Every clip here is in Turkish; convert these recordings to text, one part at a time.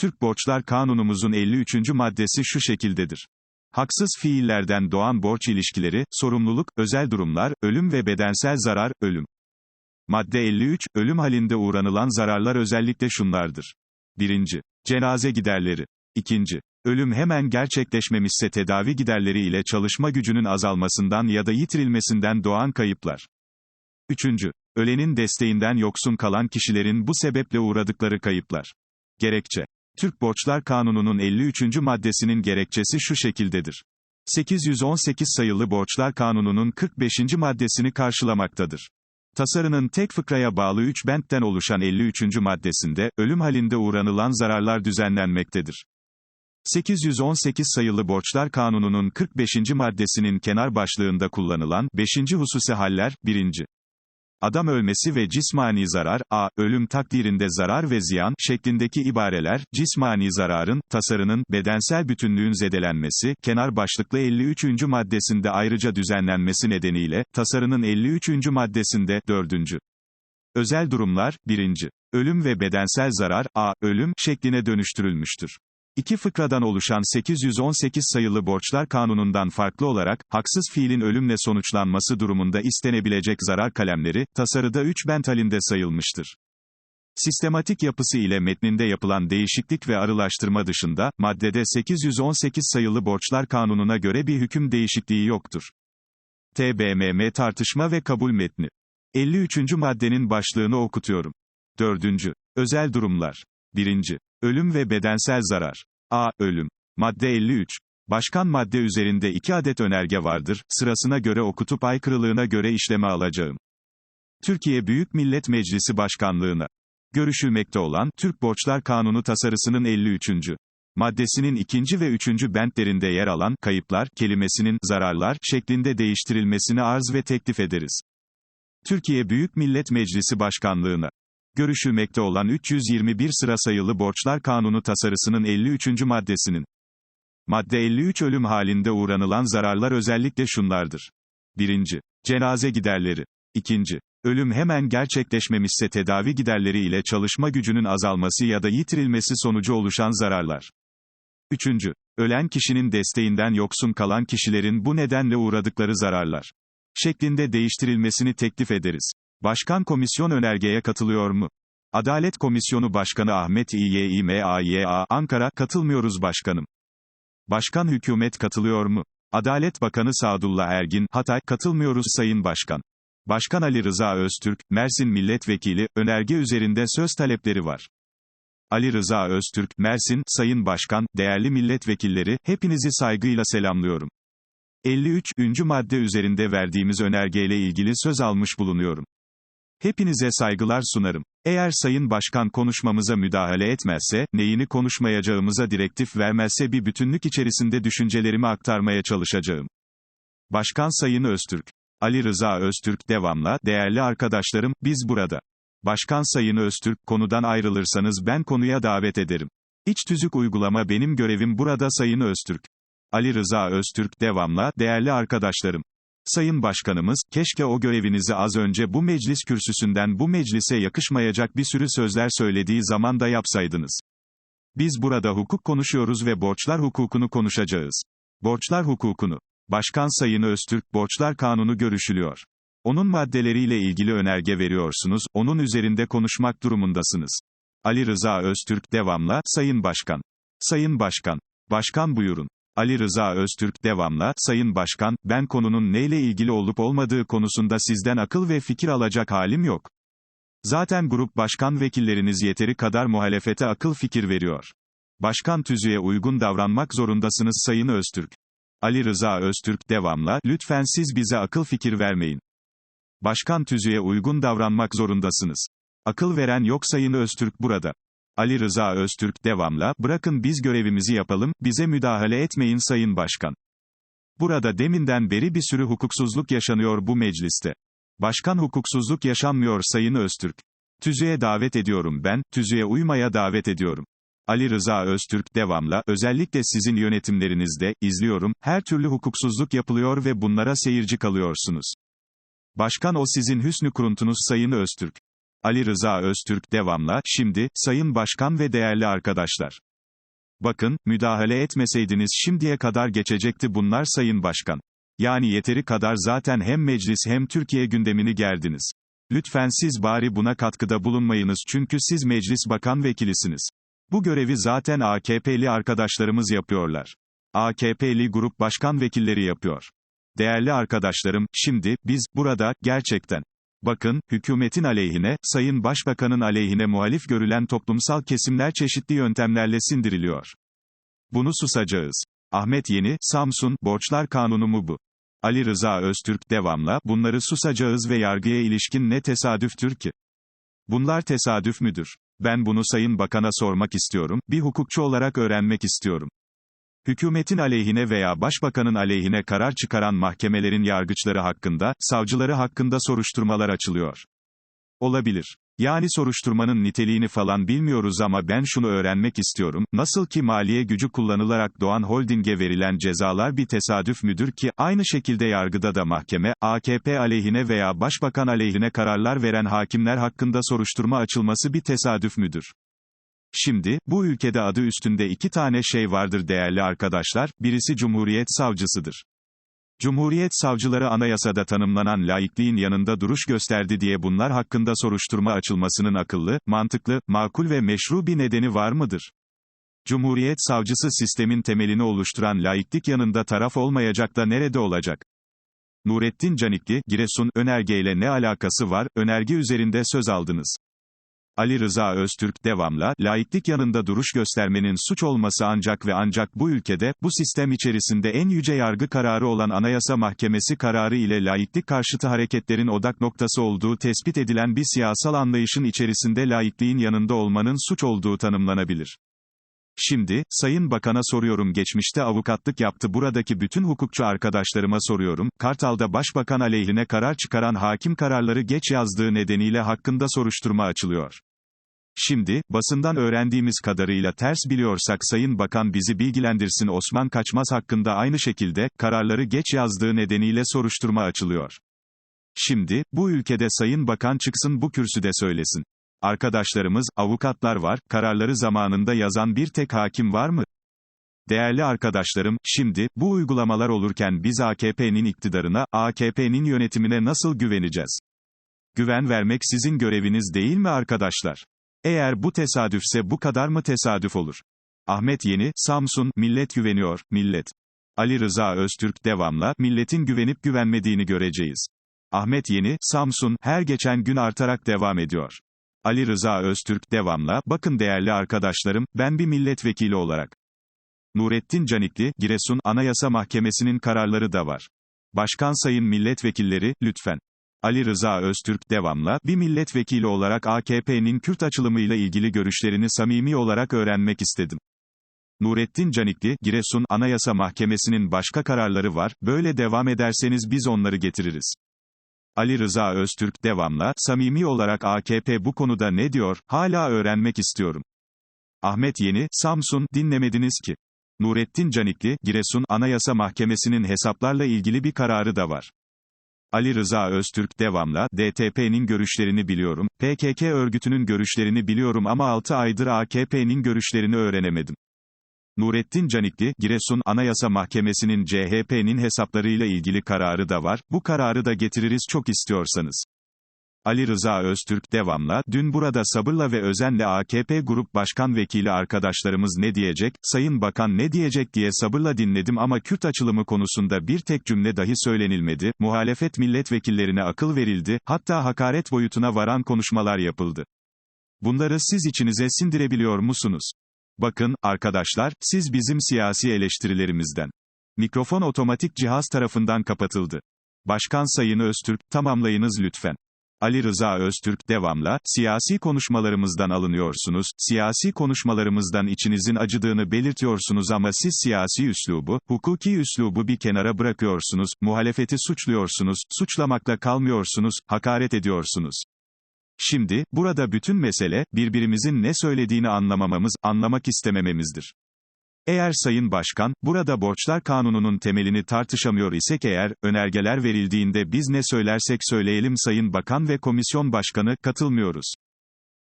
Türk Borçlar Kanunumuzun 53. maddesi şu şekildedir. Haksız fiillerden doğan borç ilişkileri, sorumluluk, özel durumlar, ölüm ve bedensel zarar, ölüm. Madde 53, ölüm halinde uğranılan zararlar özellikle şunlardır. 1. Cenaze giderleri. 2. Ölüm hemen gerçekleşmemişse tedavi giderleri ile çalışma gücünün azalmasından ya da yitirilmesinden doğan kayıplar. 3. Ölenin desteğinden yoksun kalan kişilerin bu sebeple uğradıkları kayıplar. Gerekçe. Türk Borçlar Kanunu'nun 53. maddesinin gerekçesi şu şekildedir. 818 sayılı Borçlar Kanunu'nun 45. maddesini karşılamaktadır. Tasarının tek fıkraya bağlı 3 bentten oluşan 53. maddesinde, ölüm halinde uğranılan zararlar düzenlenmektedir. 818 sayılı Borçlar Kanunu'nun 45. maddesinin kenar başlığında kullanılan 5. hususi haller, 1. Adam ölmesi ve cismani zarar, a, ölüm takdirinde zarar ve ziyan, şeklindeki ibareler, cismani zararın, tasarının, bedensel bütünlüğün zedelenmesi, kenar başlıklı 53. maddesinde ayrıca düzenlenmesi nedeniyle, tasarının 53. maddesinde, 4. Özel durumlar, 1. Ölüm ve bedensel zarar, a, ölüm, şekline dönüştürülmüştür. İki fıkradan oluşan 818 sayılı Borçlar Kanunu'ndan farklı olarak, haksız fiilin ölümle sonuçlanması durumunda istenebilecek zarar kalemleri, tasarıda 3 bent halinde sayılmıştır. Sistematik yapısı ile metninde yapılan değişiklik ve arılaştırma dışında, maddede 818 sayılı Borçlar Kanunu'na göre bir hüküm değişikliği yoktur. TBMM tartışma ve kabul metni. 53. maddenin başlığını okutuyorum. 4. Özel durumlar. 1. Ölüm ve bedensel zarar. A. Ölüm. Madde 53. Başkan madde üzerinde iki adet önerge vardır, sırasına göre okutup aykırılığına göre işleme alacağım. Türkiye Büyük Millet Meclisi Başkanlığına görüşülmekte olan Türk Borçlar Kanunu tasarısının 53. maddesinin ikinci ve üçüncü bentlerinde yer alan kayıplar kelimesinin zararlar şeklinde değiştirilmesini arz ve teklif ederiz. Türkiye Büyük Millet Meclisi Başkanlığına görüşülmekte olan 321 sıra sayılı Borçlar Kanunu tasarısının 53. maddesinin Madde 53 ölüm halinde uğranılan zararlar özellikle şunlardır. 1. Cenaze giderleri. 2. Ölüm hemen gerçekleşmemişse tedavi giderleri ile çalışma gücünün azalması ya da yitirilmesi sonucu oluşan zararlar. 3. Ölen kişinin desteğinden yoksun kalan kişilerin bu nedenle uğradıkları zararlar. Şeklinde değiştirilmesini teklif ederiz. Başkan komisyon önergeye katılıyor mu? Adalet Komisyonu Başkanı Ahmet İYİMAYA Ankara katılmıyoruz başkanım. Başkan hükümet katılıyor mu? Adalet Bakanı Sadullah Ergin Hatay katılmıyoruz Sayın Başkan. Başkan Ali Rıza Öztürk, Mersin Milletvekili, önerge üzerinde söz talepleri var. Ali Rıza Öztürk, Mersin, Sayın Başkan, değerli milletvekilleri, hepinizi saygıyla selamlıyorum. 53. madde üzerinde verdiğimiz önergeyle ilgili söz almış bulunuyorum. Hepinize saygılar sunarım. Eğer Sayın Başkan konuşmamıza müdahale etmezse, neyini konuşmayacağımıza direktif vermezse bir bütünlük içerisinde düşüncelerimi aktarmaya çalışacağım. Başkan Sayın Öztürk. Ali Rıza Öztürk devamla, değerli arkadaşlarım, biz burada. Başkan Sayın Öztürk, konudan ayrılırsanız ben konuya davet ederim. İç tüzük uygulama benim görevim burada Sayın Öztürk. Ali Rıza Öztürk devamla, değerli arkadaşlarım. Sayın Başkanımız, keşke o görevinizi az önce bu meclis kürsüsünden bu meclise yakışmayacak bir sürü sözler söylediği zaman da yapsaydınız. Biz burada hukuk konuşuyoruz ve borçlar hukukunu konuşacağız. Borçlar hukukunu. Başkan Sayın Öztürk, Borçlar Kanunu görüşülüyor. Onun maddeleriyle ilgili önerge veriyorsunuz, onun üzerinde konuşmak durumundasınız. Ali Rıza Öztürk devamla, Sayın Başkan. Sayın Başkan. Başkan buyurun. Ali Rıza Öztürk devamla, Sayın Başkan, ben konunun neyle ilgili olup olmadığı konusunda sizden akıl ve fikir alacak halim yok. Zaten grup başkan vekilleriniz yeteri kadar muhalefete akıl fikir veriyor. Başkan tüzüğe uygun davranmak zorundasınız Sayın Öztürk. Ali Rıza Öztürk devamla, lütfen siz bize akıl fikir vermeyin. Başkan tüzüğe uygun davranmak zorundasınız. Akıl veren yok Sayın Öztürk burada. Ali Rıza Öztürk devamla, bırakın biz görevimizi yapalım, bize müdahale etmeyin Sayın Başkan. Burada deminden beri bir sürü hukuksuzluk yaşanıyor bu mecliste. Başkan hukuksuzluk yaşanmıyor Sayın Öztürk. Tüzüğe davet ediyorum ben, tüzüğe uymaya davet ediyorum. Ali Rıza Öztürk devamla, özellikle sizin yönetimlerinizde, izliyorum, her türlü hukuksuzluk yapılıyor ve bunlara seyirci kalıyorsunuz. Başkan o sizin hüsnü kuruntunuz Sayın Öztürk. Ali Rıza Öztürk devamla, şimdi, Sayın Başkan ve değerli arkadaşlar. Bakın, müdahale etmeseydiniz şimdiye kadar geçecekti bunlar Sayın Başkan. Yani yeteri kadar zaten hem meclis hem Türkiye gündemini gerdiniz. Lütfen siz bari buna katkıda bulunmayınız çünkü siz meclis bakan vekilisiniz. Bu görevi zaten AKP'li arkadaşlarımız yapıyorlar. AKP'li grup başkan vekilleri yapıyor. Değerli arkadaşlarım, şimdi, biz, burada, gerçekten, bakın, hükümetin aleyhine, Sayın Başbakanın aleyhine muhalif görülen toplumsal kesimler çeşitli yöntemlerle sindiriliyor. Bunu susacağız. Ahmet Yeni, Samsun, Borçlar Kanunu mu bu? Ali Rıza Öztürk, devamla, bunları susacağız ve yargıya ilişkin ne tesadüftür ki? Bunlar tesadüf müdür? Ben bunu Sayın Bakan'a sormak istiyorum, bir hukukçu olarak öğrenmek istiyorum. Hükümetin aleyhine veya başbakanın aleyhine karar çıkaran mahkemelerin yargıçları hakkında, savcıları hakkında soruşturmalar açılıyor. Olabilir. Yani soruşturmanın niteliğini falan bilmiyoruz ama ben şunu öğrenmek istiyorum, nasıl ki maliye gücü kullanılarak Doğan Holding'e verilen cezalar bir tesadüf müdür ki, aynı şekilde yargıda da mahkeme, AKP aleyhine veya başbakan aleyhine kararlar veren hakimler hakkında soruşturma açılması bir tesadüf müdür? Şimdi, bu ülkede adı üstünde iki tane şey vardır değerli arkadaşlar, birisi Cumhuriyet Savcısıdır. Cumhuriyet savcıları anayasada tanımlanan laikliğin yanında duruş gösterdi diye bunlar hakkında soruşturma açılmasının akıllı, mantıklı, makul ve meşru bir nedeni var mıdır? Cumhuriyet savcısı sistemin temelini oluşturan laiklik yanında taraf olmayacak da nerede olacak? Nurettin Canikli, Giresun, önergeyle ne alakası var, önerge üzerinde söz aldınız. Ali Rıza Öztürk, devamla, laiklik yanında duruş göstermenin suç olması ancak ve ancak bu ülkede, bu sistem içerisinde en yüce yargı kararı olan Anayasa Mahkemesi kararı ile laiklik karşıtı hareketlerin odak noktası olduğu tespit edilen bir siyasal anlayışın içerisinde laikliğin yanında olmanın suç olduğu tanımlanabilir. Şimdi, Sayın Bakan'a soruyorum geçmişte avukatlık yaptı buradaki bütün hukukçu arkadaşlarıma soruyorum, Kartal'da Başbakan aleyhine karar çıkaran hakim kararları geç yazdığı nedeniyle hakkında soruşturma açılıyor. Şimdi, basından öğrendiğimiz kadarıyla ters biliyorsak Sayın Bakan bizi bilgilendirsin Osman Kaçmaz hakkında aynı şekilde, kararları geç yazdığı nedeniyle soruşturma açılıyor. Şimdi, bu ülkede Sayın Bakan çıksın bu kürsüde söylesin. Arkadaşlarımız, avukatlar var, kararları zamanında yazan bir tek hakim var mı? Değerli arkadaşlarım, şimdi, bu uygulamalar olurken biz AKP'nin iktidarına, AKP'nin yönetimine nasıl güveneceğiz? Güven vermek sizin göreviniz değil mi arkadaşlar? Eğer bu tesadüfse bu kadar mı tesadüf olur? Ahmet Yeni, Samsun, millet güveniyor, millet. Ali Rıza Öztürk, devamla, milletin güvenip güvenmediğini göreceğiz. Ahmet Yeni, Samsun, her geçen gün artarak devam ediyor. Ali Rıza Öztürk, devamla, bakın değerli arkadaşlarım, ben bir milletvekili olarak. Nurettin Canikli, Giresun, Anayasa Mahkemesi'nin kararları da var. Başkan sayın milletvekilleri, lütfen. Ali Rıza Öztürk, devamla, bir milletvekili olarak AKP'nin Kürt açılımıyla ilgili görüşlerini samimi olarak öğrenmek istedim. Nurettin Canikli, Giresun, Anayasa Mahkemesi'nin başka kararları var, böyle devam ederseniz biz onları getiririz. Ali Rıza Öztürk, devamla, samimi olarak AKP bu konuda ne diyor, hala öğrenmek istiyorum. Ahmet Yeni, Samsun, dinlemediniz ki. Nurettin Canikli, Giresun, Anayasa Mahkemesi'nin hesaplarla ilgili bir kararı da var. Ali Rıza Öztürk, devamla, DTP'nin görüşlerini biliyorum, PKK örgütünün görüşlerini biliyorum ama 6 aydır AKP'nin görüşlerini öğrenemedim. Nurettin Canikli, Giresun Anayasa Mahkemesi'nin CHP'nin hesaplarıyla ilgili kararı da var, bu kararı da getiririz çok istiyorsanız. Ali Rıza Öztürk devamla, dün burada sabırla ve özenle AKP Grup Başkan Vekili arkadaşlarımız ne diyecek, Sayın Bakan ne diyecek diye sabırla dinledim ama Kürt açılımı konusunda bir tek cümle dahi söylenilmedi, muhalefet milletvekillerine akıl verildi, hatta hakaret boyutuna varan konuşmalar yapıldı. Bunları siz içinize sindirebiliyor musunuz? Bakın, arkadaşlar, siz bizim siyasi eleştirilerimizden. Mikrofon otomatik cihaz tarafından kapatıldı. Başkan Sayın Öztürk, tamamlayınız lütfen. Ali Rıza Öztürk, devamla, siyasi konuşmalarımızdan alınıyorsunuz, siyasi konuşmalarımızdan içinizin acıdığını belirtiyorsunuz ama siz siyasi üslubu, hukuki üslubu bir kenara bırakıyorsunuz, muhalefeti suçluyorsunuz, suçlamakla kalmıyorsunuz, hakaret ediyorsunuz. Şimdi, burada bütün mesele, birbirimizin ne söylediğini anlamamamız, anlamak istemememizdir. Eğer Sayın Başkan, burada borçlar kanununun temelini tartışamıyor isek eğer, önergeler verildiğinde biz ne söylersek söyleyelim Sayın Bakan ve Komisyon Başkanı, katılmıyoruz.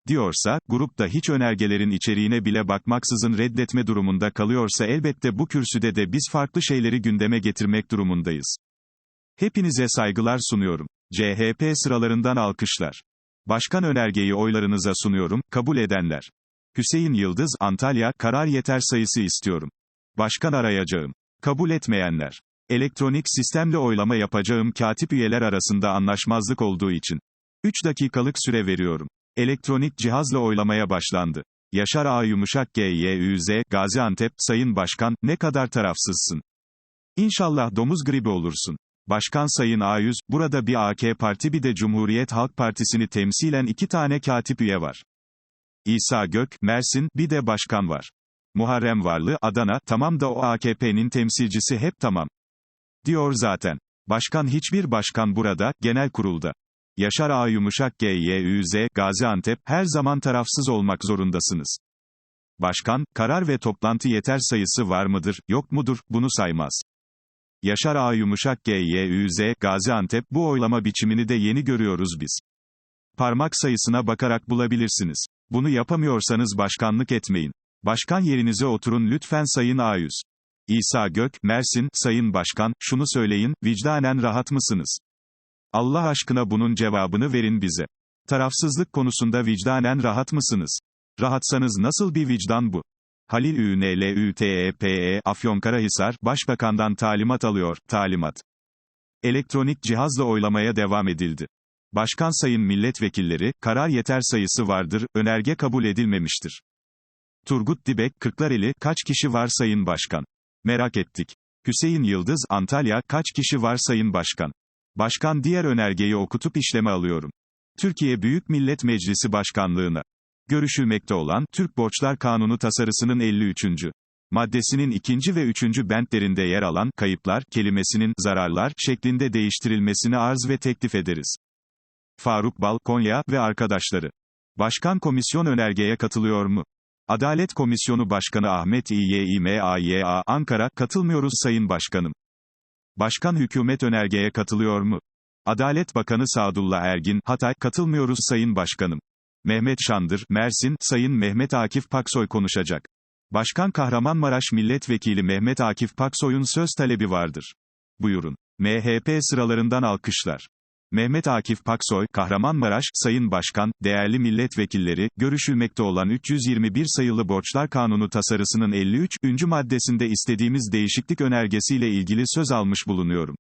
diyorsa, grupta hiç önergelerin içeriğine bile bakmaksızın reddetme durumunda kalıyorsa elbette bu kürsüde de biz farklı şeyleri gündeme getirmek durumundayız. Hepinize saygılar sunuyorum. CHP sıralarından alkışlar. Başkan önergeyi oylarınıza sunuyorum, kabul edenler. Hüseyin Yıldız, Antalya, karar yeter sayısı istiyorum. Başkan arayacağım. Kabul etmeyenler. Elektronik sistemle oylama yapacağım katip üyeler arasında anlaşmazlık olduğu için. 3 dakikalık süre veriyorum. Elektronik cihazla oylamaya başlandı. Yaşar A. Yumuşak GYÜZ, Gaziantep, Sayın Başkan, ne kadar tarafsızsın. İnşallah domuz gribi olursun. Başkan Sayın A100, burada bir AK Parti bir de Cumhuriyet Halk Partisi'ni temsilen iki tane katip üye var. İsa Gök, Mersin, bir de başkan var. Muharrem Varlı, Adana, tamam da o AKP'nin temsilcisi hep tamam. Diyor zaten. Başkan hiçbir başkan burada, genel kurulda. Yaşar A. Yumuşak GYÜZ, Gaziantep, her zaman tarafsız olmak zorundasınız. Başkan, karar ve toplantı yeter sayısı var mıdır, yok mudur, bunu saymaz. Yaşar A. Yumuşak GYÜZ, Gaziantep, bu oylama biçimini de yeni görüyoruz biz. Parmak sayısına bakarak bulabilirsiniz. Bunu yapamıyorsanız başkanlık etmeyin. Başkan yerinize oturun lütfen Sayın A100. İsa Gök, Mersin, Sayın Başkan, şunu söyleyin, vicdanen rahat mısınız? Allah aşkına bunun cevabını verin bize. Tarafsızlık konusunda vicdanen rahat mısınız? Rahatsanız nasıl bir vicdan bu? Halil Ünlütepe Afyonkarahisar, Başbakandan talimat alıyor, talimat. Elektronik cihazla oylamaya devam edildi. Başkan sayın milletvekilleri, karar yeter sayısı vardır, önerge kabul edilmemiştir. Turgut Dibek, Kırklareli, kaç kişi var sayın başkan? Merak ettik. Hüseyin Yıldız, Antalya, kaç kişi var sayın başkan? Başkan diğer önergeyi okutup işleme alıyorum. Türkiye Büyük Millet Meclisi Başkanlığına görüşülmekte olan Türk Borçlar Kanunu tasarısının 53. maddesinin ikinci ve üçüncü bentlerinde yer alan kayıplar kelimesinin zararlar şeklinde değiştirilmesini arz ve teklif ederiz. Faruk Bal, Konya ve arkadaşları. Başkan komisyon önergeye katılıyor mu? Adalet Komisyonu Başkanı Ahmet İYİMAYA Ankara, katılmıyoruz Sayın Başkanım. Başkan hükümet önergeye katılıyor mu? Adalet Bakanı Sadullah Ergin, Hatay, katılmıyoruz Sayın Başkanım. Mehmet Şandır, Mersin, Sayın Mehmet Akif Paksoy konuşacak. Başkan Kahramanmaraş Milletvekili Mehmet Akif Paksoy'un söz talebi vardır. Buyurun. MHP sıralarından alkışlar. Mehmet Akif Paksoy, Kahramanmaraş, Sayın Başkan, değerli milletvekilleri, görüşülmekte olan 321 sayılı Borçlar Kanunu tasarısının 53. maddesinde istediğimiz değişiklik önergesiyle ilgili söz almış bulunuyorum.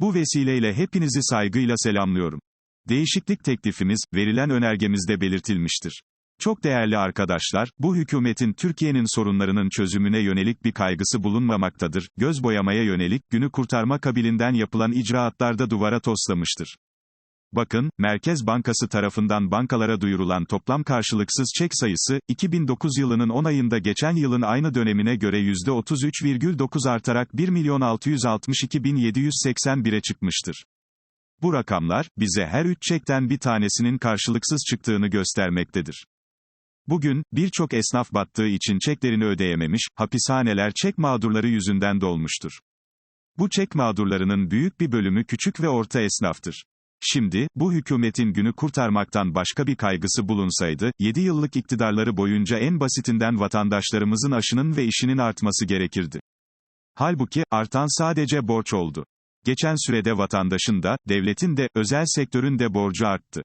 Bu vesileyle hepinizi saygıyla selamlıyorum. Değişiklik teklifimiz, verilen önergemizde belirtilmiştir. Çok değerli arkadaşlar, bu hükümetin Türkiye'nin sorunlarının çözümüne yönelik bir kaygısı bulunmamaktadır. Göz boyamaya yönelik, günü kurtarma kabilinden yapılan icraatlarda duvara toslamıştır. Bakın, Merkez Bankası tarafından bankalara duyurulan toplam karşılıksız çek sayısı, 2009 yılının 10 ayında geçen yılın aynı dönemine göre %33,9 artarak 1.662.781'e çıkmıştır. Bu rakamlar, bize her üç çekten bir tanesinin karşılıksız çıktığını göstermektedir. Bugün, birçok esnaf battığı için çeklerini ödeyememiş, hapishaneler çek mağdurları yüzünden dolmuştur. Bu çek mağdurlarının büyük bir bölümü küçük ve orta esnaftır. Şimdi, bu hükümetin günü kurtarmaktan başka bir kaygısı bulunsaydı, 7 yıllık iktidarları boyunca en basitinden vatandaşlarımızın aşının ve işinin artması gerekirdi. Halbuki, artan sadece borç oldu. Geçen sürede vatandaşın da, devletin de, özel sektörün de borcu arttı.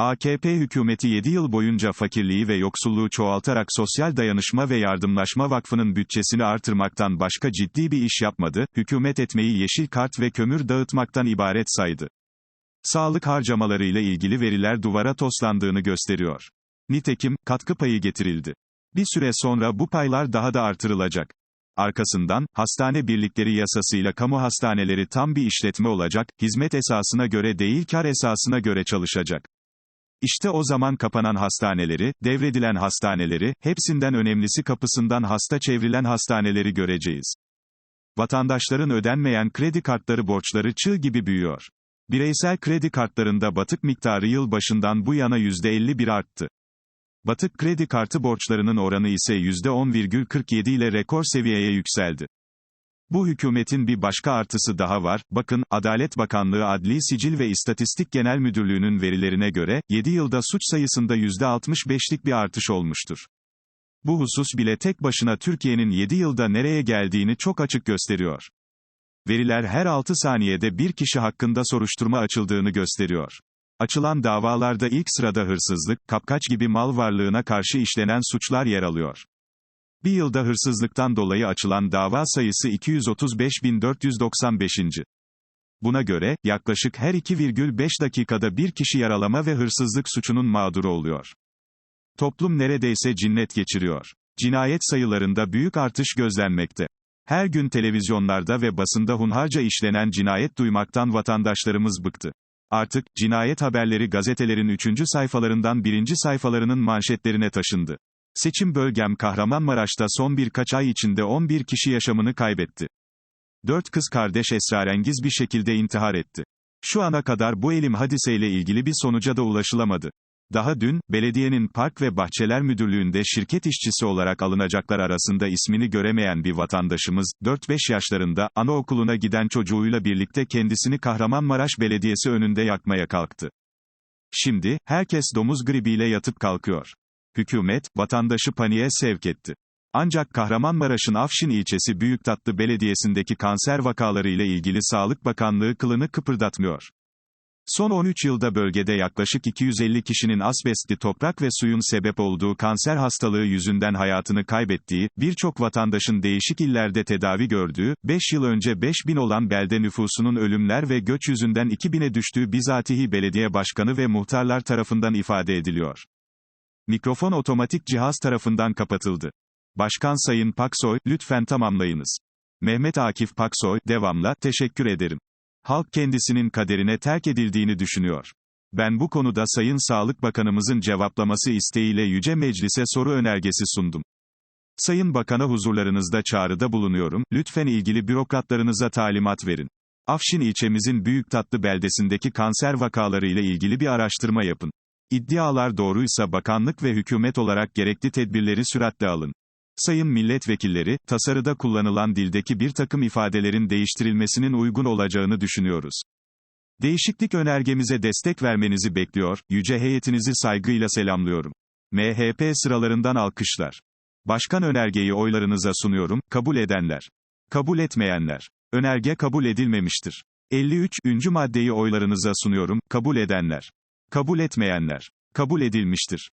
AKP hükümeti 7 yıl boyunca fakirliği ve yoksulluğu çoğaltarak Sosyal Dayanışma ve Yardımlaşma Vakfı'nın bütçesini artırmaktan başka ciddi bir iş yapmadı, hükümet etmeyi yeşil kart ve kömür dağıtmaktan ibaret saydı. Sağlık harcamalarıyla ilgili veriler duvara toslandığını gösteriyor. Nitekim, katkı payı getirildi. Bir süre sonra bu paylar daha da artırılacak. Arkasından, hastane birlikleri yasasıyla kamu hastaneleri tam bir işletme olacak, hizmet esasına göre değil kar esasına göre çalışacak. İşte o zaman kapanan hastaneleri, devredilen hastaneleri, hepsinden önemlisi kapısından hasta çevrilen hastaneleri göreceğiz. Vatandaşların ödenmeyen kredi kartları borçları çığ gibi büyüyor. Bireysel kredi kartlarında batık miktarı yıl başından bu yana %51 arttı. Batık kredi kartı borçlarının oranı ise %10,47 ile rekor seviyeye yükseldi. Bu hükümetin bir başka artısı daha var, bakın, Adalet Bakanlığı Adli Sicil ve İstatistik Genel Müdürlüğü'nün verilerine göre, 7 yılda suç sayısında %65'lik bir artış olmuştur. Bu husus bile tek başına Türkiye'nin 7 yılda nereye geldiğini çok açık gösteriyor. Veriler her 6 saniyede bir kişi hakkında soruşturma açıldığını gösteriyor. Açılan davalarda ilk sırada hırsızlık, kapkaç gibi mal varlığına karşı işlenen suçlar yer alıyor. Bir yılda hırsızlıktan dolayı açılan dava sayısı 235.495. Buna göre, yaklaşık her 2,5 dakikada bir kişi yaralama ve hırsızlık suçunun mağduru oluyor. Toplum neredeyse cinnet geçiriyor. Cinayet sayılarında büyük artış gözlenmekte. Her gün televizyonlarda ve basında hunharca işlenen cinayet duymaktan vatandaşlarımız bıktı. Artık, cinayet haberleri gazetelerin 3. sayfalarından 1. sayfalarının manşetlerine taşındı. Seçim bölgem Kahramanmaraş'ta son birkaç ay içinde 11 kişi yaşamını kaybetti. Dört kız kardeş esrarengiz bir şekilde intihar etti. Şu ana kadar bu elim hadiseyle ilgili bir sonuca da ulaşılamadı. Daha dün, belediyenin Park ve Bahçeler Müdürlüğü'nde şirket işçisi olarak alınacaklar arasında ismini göremeyen bir vatandaşımız, 4-5 yaşlarında, anaokuluna giden çocuğuyla birlikte kendisini Kahramanmaraş Belediyesi önünde yakmaya kalktı. Şimdi, herkes domuz gribiyle yatıp kalkıyor. Hükümet, vatandaşı paniğe sevk etti. Ancak Kahramanmaraş'ın Afşin ilçesi Büyüktatlı Belediyesi'ndeki kanser vakalarıyla ilgili Sağlık Bakanlığı kılını kıpırdatmıyor. Son 13 yılda bölgede yaklaşık 250 kişinin asbestli toprak ve suyun sebep olduğu kanser hastalığı yüzünden hayatını kaybettiği, birçok vatandaşın değişik illerde tedavi gördüğü, 5 yıl önce 5000 olan belde nüfusunun ölümler ve göç yüzünden 2000'e düştüğü bizatihi belediye başkanı ve muhtarlar tarafından ifade ediliyor. Mikrofon otomatik cihaz tarafından kapatıldı. Başkan Sayın Paksoy, lütfen tamamlayınız. Mehmet Akif Paksoy, devamla, teşekkür ederim. Halk kendisinin kaderine terk edildiğini düşünüyor. Ben bu konuda Sayın Sağlık Bakanımızın cevaplaması isteğiyle Yüce Meclis'e soru önergesi sundum. Sayın Bakan'a huzurlarınızda çağrıda bulunuyorum, lütfen ilgili bürokratlarınıza talimat verin. Afşin ilçemizin Büyüktatlı beldesindeki kanser vakaları ile ilgili bir araştırma yapın. İddialar doğruysa bakanlık ve hükümet olarak gerekli tedbirleri süratle alın. Sayın milletvekilleri, tasarıda kullanılan dildeki bir takım ifadelerin değiştirilmesinin uygun olacağını düşünüyoruz. Değişiklik önergemize destek vermenizi bekliyor, yüce heyetinizi saygıyla selamlıyorum. MHP sıralarından alkışlar. Başkan önergeyi oylarınıza sunuyorum, kabul edenler. Kabul etmeyenler. Önerge kabul edilmemiştir. 53. maddeyi oylarınıza sunuyorum, kabul edenler. Kabul etmeyenler. Kabul edilmiştir.